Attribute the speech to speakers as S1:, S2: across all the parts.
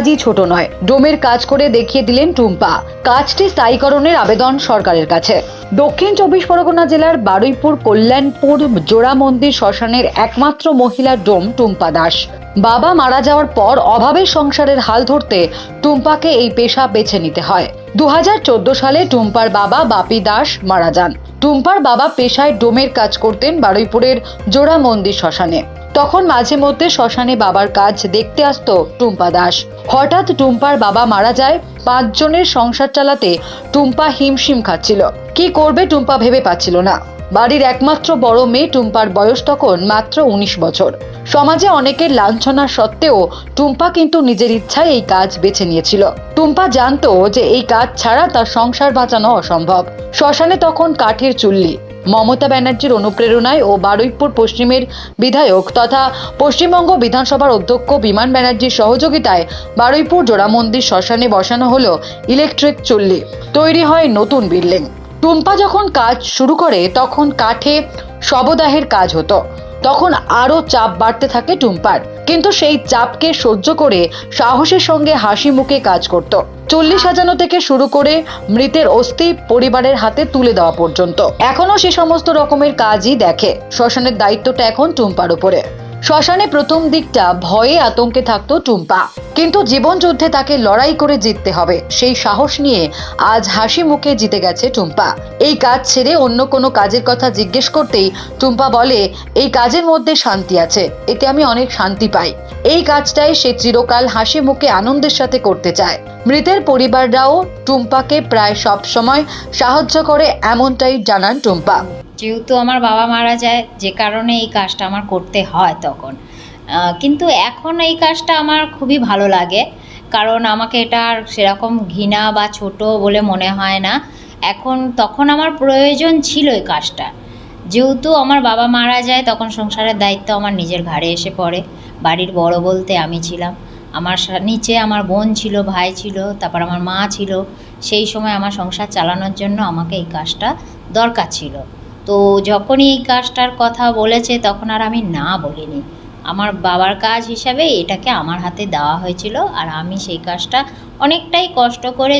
S1: কাজই ছোট নয়। ডোমের কাজ করে দেখিয়ে দিলেন টুম্পা। কাজটি স্থায়ীকরণের আবেদন সরকারের কাছে। দক্ষিণ চব্বিশ পরগনা জেলার বারুইপুর, কল্যাণপুর জোড়া মন্দির শ্মশানের একমাত্র মহিলা ডোম টুম্পা দাস। বাবা মারা যাওয়ার পর অভাবের সংসারের হাল ধরতে টুম্পাকে এই পেশা বেছে নিতে হয়। দু হাজার চোদ্দ সালে টুম্পার বাবা বাপি দাস মারা যান। টুম্পার বাবা পেশায় ডোমের কাজ করতেন বারুইপুরের জোড়া মন্দির শ্মশানে। তখন মাঝে মধ্যে শ্মশানে বাবার কাজ দেখতে আসতো টুম্পা দাস। হঠাৎ টুম্পার বাবা মারা যায়, পাঁচজনের সংসার চালাতে টুম্পা হিমশিম খাচ্ছিল। কি করবে টুম্পা ভেবে পাচ্ছিল না। বাড়ির একমাত্র বড় মেয়ে টুম্পার বয়স তখন মাত্র উনিশ বছর। সমাজে অনেকের লাঞ্ছনা সত্ত্বেও টুম্পা কিন্তু নিজের ইচ্ছায় এই কাজ বেছে নিয়েছিল। টুম্পা জানতো যে এই কাজ ছাড়া তার সংসার বাঁচানো অসম্ভব। শ্মশানে তখন কাঠের চুল্লি মমতা ব্যানার্জির অনুপ্রেরণায় ও বারুইপুর পশ্চিমের বিধায়ক তথা পশ্চিমবঙ্গ বিধানসভার অধ্যক্ষ বিমান ব্যানার্জির সহযোগিতায় বারুইপুর জোড়ামন্দির শ্মশানে বসানো হল ইলেকট্রিক চুল্লি। তৈরি হয় নতুন বিল্ডিং। টুম্পা যখন কাজ শুরু করে, তখন কাঠে শবদাহের কাজ হতো। তখন আরও চাপ বাড়তে থাকে টুম্পার। কিন্তু সেই চাপকে সহ্য করে সাহসের সঙ্গে হাসি মুখে কাজ করত। চল্লিশ সাজানো থেকে শুরু করে মৃতের অস্থি পরিবারের হাতে তুলে দেওয়া পর্যন্ত। এখনও সে সমস্ত রকমের কাজই দেখে। শ্মশানের দায়িত্বটা এখন টুম্পার উপরে। শ্মশানে প্রথম দিকটা ভয়ে আতঙ্কে থাকতো টুম্পা। কিন্তু জীবন যুদ্ধে তাকে লড়াই করে জিততে হবে। সেই সাহস নিয়ে আজ হাসি মুখে জিতে গেছে টুম্পা। এই কাজ ছেড়ে অন্য কোনো কাজের কথা জিজ্ঞেস করতেই টুম্পা বলে, এই কাজের মধ্যে শান্তি আছে। এতে আমি অনেক শান্তি পাই। এই কাজটাই সে চিরকাল হাসি মুখে আনন্দের সাথে করতে চায়। মৃতের পরিবাররাও টুম্পাকে প্রায় সব সময় সাহায্য করে এমনটাই জানান টুম্পা।
S2: যেহেতু আমার বাবা মারা যায়, যে কারণে এই কাজটা আমার করতে হয় তখন। কিন্তু এখন এই কাজটা আমার খুবই ভালো লাগে, কারণ আমাকে এটা আর সেরকম ঘৃণা বা ছোট বলে মনে হয় না। এখন তখন আমার প্রয়োজন ছিল এই কাজটা। যেহেতু আমার বাবা মারা যায়, তখন সংসারের দায়িত্ব আমার নিজের ঘাড়ে এসে পড়ে। বাড়ির বড় বলতে আমি ছিলাম। আমার নিচে আমার বোন ছিল ভাই ছিল তারপর আমার মা ছিল সেই সময় আমার সংসার চালানোর জন্য আমাকে এই কাজটা দরকার ছিল। তো যখনই এই কাজটার কথা বলেছে তখন আর আমি না বলিনি। আমার বাবার কাজ হিসাবে এটাকে আমার হাতে দেওয়া হয়েছিল আর আমি সেই কাজটা অনেকটাই কষ্ট করে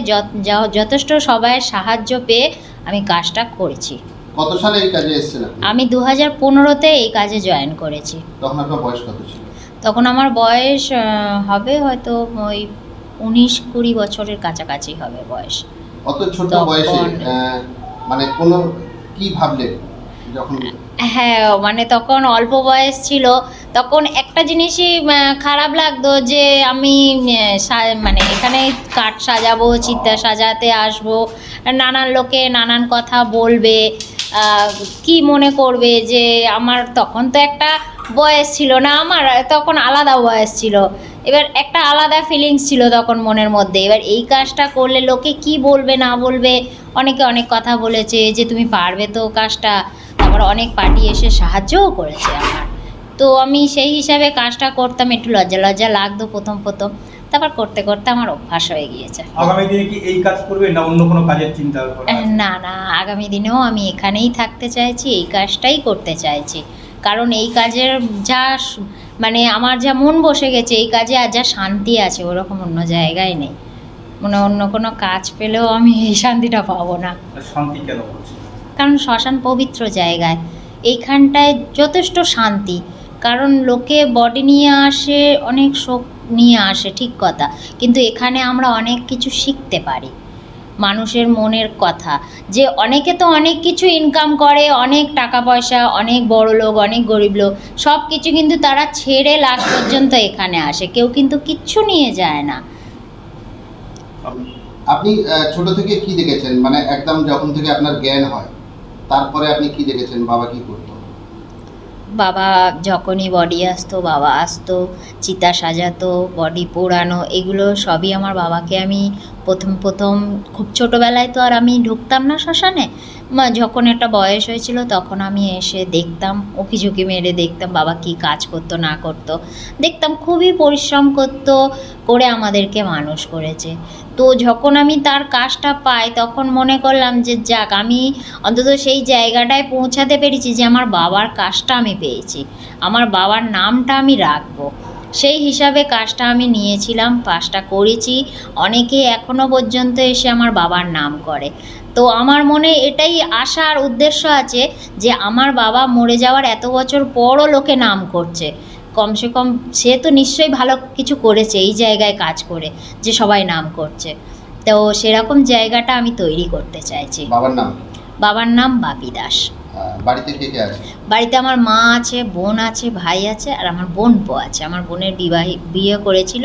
S2: যথেষ্ট সবাইয়ের সাহায্য পেয়ে আমি কাজটা করেছি।
S3: কত সালে এই কাজে এসেছিলেন
S2: আমি দু হাজার পনেরোতে এই কাজে জয়েন করেছি।
S3: তখন আপনার বয়স কত ছিল?
S2: তখন আমার বয়স হবে হয়তো ওই উনিশ কুড়ি বছরের কাছাকাছি হবে বয়স।
S3: অত ছোট বয়সে মানে কোনো কি ভাবলেন
S2: হ্যাঁ মানে তখন অল্প বয়স ছিল। তখন একটা জিনিসই খারাপ লাগতো যে আমি মানে এখানে কাঠ সাজাবো চিত্তা সাজাতে আসব নানান লোকে নানান কথা বলবে কি মনে করবে যে আমার তখন তো একটা বয়স ছিল না আমার তখন আলাদা বয়স ছিল। এবার একটা আলাদা ফিলিংস ছিল তখন মনের মধ্যে। এবার এই কাজটা করলে লোকে কি বলবে না বলবে? অনেকে অনেক কথা বলেছে যে তুমি পারবে তো কাজটা। তারপর অনেক পার্টি এসে সাহায্যও করেছে আমার। তো আমি সেই হিসাবে কাজটা করতাম একটু লজ্জা লজ্জা লাগতো প্রথম প্রথম। তারপর করতে করতে আমার অভ্যাস হয়ে গিয়েছে।
S4: আগামী দিনে কি এই কাজ করবে না অন্য কোনো কাজের চিন্তা
S2: না না আগামী দিনেও আমি এখানেই থাকতে চাইছি এই কাজটাই করতে চাইছি। কারণ এই কাজের যা মানে আমার যা মন বসে গেছে এই কাজে আর যা শান্তি আছে ওরকম অন্য জায়গায় নেই। মানে অন্য কোনো কাজ পেলেও আমি এই শান্তিটা পাবো না।
S4: শান্তি কেন
S2: কারণ শ্মশান পবিত্র জায়গায়। এইখানটায় যথেষ্ট শান্তি। কারণ লোকে বডি নিয়ে আসে অনেক শোক নিয়ে আসে ঠিক কথা। কিন্তু এখানে আমরা অনেক কিছু শিখতে পারি। মানুষের মনের কথা। যে অনেকে তো অনেক কিছু ইনকাম করে, অনেক টাকা পয়সা, অনেক বড় লোক, অনেক গরিব লোক, সব কিছু কিন্তু তারা ছেড়ে লাস্ট পর্যন্ত এখানে আসে। কেউ কিন্তু কিচ্ছু নিয়ে যায় না।
S3: আপনি ছোট থেকে কি দেখেছেন? মানে একদম যখন থেকে আপনার জ্ঞান হয়, তারপরে আপনি কি দেখেছেন? বাবা কি করতো
S2: বাবা যখনই বডি আসতো, বাবা আসতো, চিতা সাজাতো বডি পোড়ানো, এগুলো সবই আমার বাবাকে আমি প্রথম প্রথম, খুব ছোটোবেলায় তো আর আমি ঢুকতাম না শ্মশানে। মা যখন একটা বয়স হয়েছিল তখন আমি এসে দেখতাম, উকি ঝুঁকি মেরে দেখতাম, বাবা কি কাজ করতো, না করতো। দেখতাম খুবই পরিশ্রম করতো করে আমাদেরকে মানুষ করেছে। তো যখন আমি তার কাজটা পাই তখন মনে করলাম যে যাক, আমি অন্তত সেই জায়গাটায় পৌঁছাতে পেরেছি যে আমার বাবার কাজটা আমি পেয়েছি। আমার বাবার নামটা আমি রাখব। সেই হিসাবে কাজটা আমি নিয়েছিলাম, কাজটা করেছি। অনেকে এখনও পর্যন্ত এসে আমার বাবার নাম করে। তো আমার মনে এটাই আশার উদ্দেশ্য আছে যে আমার বাবা মরে যাওয়ার এত বছর পরও লোকে নাম করছে। কমসে কম সে তো নিশ্চয়ই ভালো কিছু করেছে এই জায়গায় কাজ করে যে সবাই নাম করছে। তো সেরকম জায়গাটা আমি তৈরি করতে চাইছি।
S3: বাবার নাম?
S2: বাবার নাম বাপি দাস।
S3: বাড়িতে কে কে আছে?
S2: বাড়িতে আমার মা আছে বোন আছে ভাই আছে আর আমার বোন পো আছে। আমার বোনের বিবাহী বিয়ে করেছিল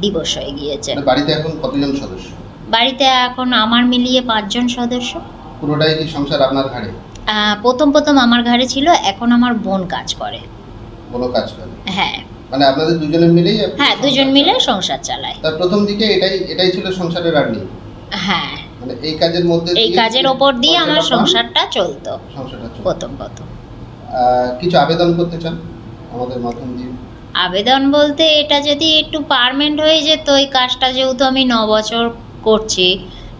S2: ডিভোর্স হয়ে গিয়েছে।
S3: বাড়িতে এখন কতজন সদস্য?
S2: বাড়িতে এখন আমার মিলিয়ে পাঁচজন সদস্য।
S3: পুরোটাই কি সংসার আপনার ঘাড়ে?
S2: প্রথম প্রথম আমার ঘাড়ে ছিল এখন আমার বোন কাজ করে।
S3: কোনো কাজ করে?
S2: হ্যাঁ।
S3: মানে আপনাদের দুজনে মিলেই
S2: হ্যাঁ দুজন মিলে সংসার চালায়।
S3: তার প্রথম দিকে এটাই এটাই ছিল সংসারের আর্নিং?
S2: হ্যাঁ।
S3: মানে এই কাজের মধ্যে
S2: এই কাজের ওপর দিয়ে আমার সংসারটা চলতো।
S3: সংসারটা।
S2: প্রথম প্রথম।
S3: কিছু আবেদন করতে চান আমাদের মাধ্যম দিয়ে?
S2: আবেদন বলতে এটা যদি একটু পারমেন্ট হয়ে যেত এই কাজটা যেহেতু আমি ন বছর করছি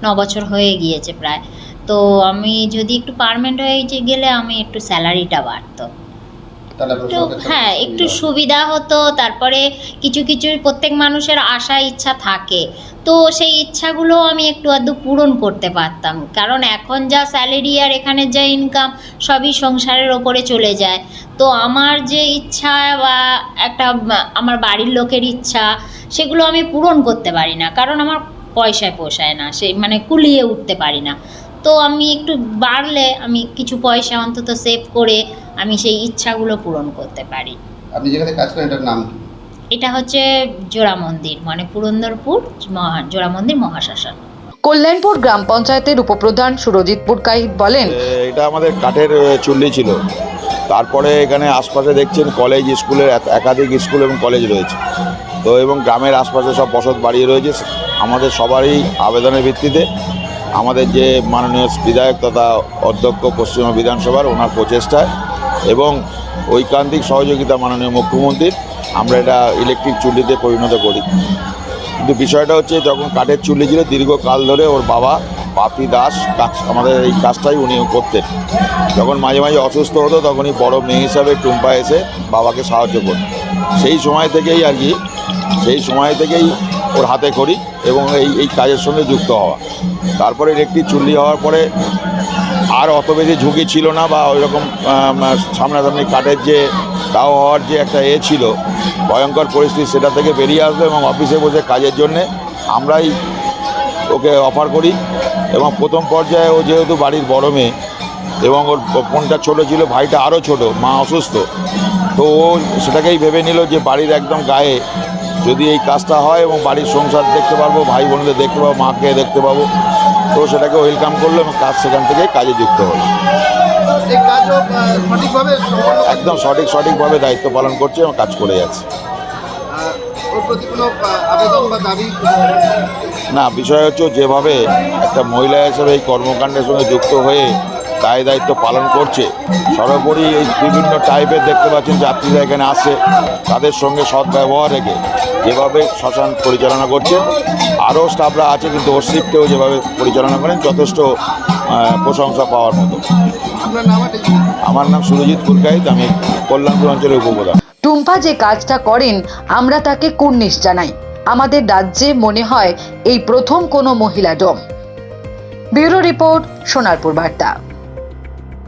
S2: ন বছর হয়ে গিয়েছে প্রায়। তো আমি যদি একটু পারমেন্ট হয়ে যে গেলে আমি একটু স্যালারিটা বাড়তো। একটু হ্যাঁ একটু
S3: সুবিধা
S2: হতো তারপরে কিছু কিছু প্রত্যেক মানুষের আশা ইচ্ছা থাকে। তো সেই ইচ্ছাগুলো আমি একটু আধটু পূরণ করতে পারতাম। কারণ এখন যা স্যালারি আর এখানে যা ইনকাম সবই সংসারের ওপরে চলে যায়। তো আমার যে ইচ্ছা বা একটা আমার বাড়ির লোকের ইচ্ছা সেগুলো আমি পূরণ করতে পারি না। কারণ আমার পয়সায় পোষায় না সেই মানে কুলিয়ে উঠতে পারি না। তো আমি একটু বাড়লে আমি কিছু পয়সা অন্তত সেভ করে আমি সেই ইচ্ছাগুলো পূরণ করতে পারি।
S3: আপনি যেখানে কাজ করেন এটার নাম
S2: এটা হচ্ছে জোড়া মন্দির মানে পুরন্দরপুর মহা জোড়া মন্দির মহাশাসন
S1: কল্যাণপুর গ্রাম পঞ্চায়েতের উপপ্রধান সুরজিৎ পুরকাই বলেন
S5: এটা আমাদের কাঠের চুল্লি ছিল। তারপরে এখানে আশপাশে দেখছেন কলেজ স্কুলের একাধিক স্কুল এবং কলেজ রয়েছে। তো এবং গ্রামের আশপাশে সব বসত বাড়ি রয়েছে। আমাদের সবারই আবেদনের ভিত্তিতে আমাদের যে মাননীয় বিধায়ক তথা অধ্যক্ষ পশ্চিমবঙ্গ বিধানসভার ওনার প্রচেষ্টায় এবং ঐকান্তিক সহযোগিতা মাননীয় মুখ্যমন্ত্রীর, আমরা এটা ইলেকট্রিক চুল্লিতে পরিণত করি। কিন্তু বিষয়টা হচ্ছে যখন কাঠের চুল্লি ছিল, দীর্ঘকাল ধরে ওর বাবা পাপি দাস কাজ, আমাদের এই কাজটাই উনি করতেন। যখন মাঝে মাঝে অসুস্থ হতো, তখনই বড় মেয়ে হিসাবে টুম্পা এসে বাবাকে সাহায্য করত। সেই সময় থেকেই আর কি, সেই সময় থেকেই ওর হাতে করি এবং এই এই কাজের সঙ্গে যুক্ত হওয়া। তারপরে একটি চুল্লি হওয়ার পরে আর অত বেশি ঝুঁকি ছিল না বা ওই রকম সামনাসামনি কাঠের যে তাও হওয়ার যে একটা এ ছিল, ভয়ঙ্কর পরিস্থিতি সেটা থেকে বেরিয়ে আসলো এবং অফিসে বসে কাজের জন্যে আমরাই ওকে অফার করি এবং প্রথম পর্যায়ে ও যেহেতু বাড়ির বড় মেয়ে এবং ওর বোনটা ছোটো ছিল, ভাইটা আরও ছোট, মা অসুস্থ, তো ও সেটাকেই ভেবে নিল যে বাড়ির একদম গায়ে যদি এই কাজটা হয় এবং বাড়ির সংসার দেখতে পারব ভাই বোনদের দেখতে পাবো মাকে দেখতে পাবো তো সেটাকে ওয়েলকাম করল এবং কাজ সেখান থেকে কাজে যুক্ত হলো। একদম সঠিক সঠিকভাবে দায়িত্ব পালন করছে এবং কাজ করে যাচ্ছে। না বিষয় হচ্ছে যেভাবে একটা মহিলা হিসেবে এই কর্মকাণ্ডের সঙ্গে যুক্ত হয়ে দায় দায়িত্ব পালন করছে। সর্বোপরি এই বিভিন্ন টাইপের দেখতে পাচ্ছেন যাত্রীরা এখানে আসে তাদের সঙ্গে সৎ ব্যবহার রেখে যেভাবে শ্মশান পরিচালনা করছে আরও স্টাফরা আছে কিন্তু ওর শিফটেও যেভাবে পরিচালনা করেন যথেষ্ট আহ, প্রশংসা পাওয়ার মতো।
S3: আপনার নাম আর
S5: আমার নাম সুরজিৎ পুরকাইত আমি কল্যাণপুর অঞ্চলের উপপ্রধান।
S1: টুম্পা যে কাজটা করেন আমরা তাকে কুর্নিশ জানাই। আমাদের রাজ্যে মনে হয় এই প্রথম কোনো মহিলা ডোম। ব্যুরো রিপোর্ট সোনারপুর বার্তা।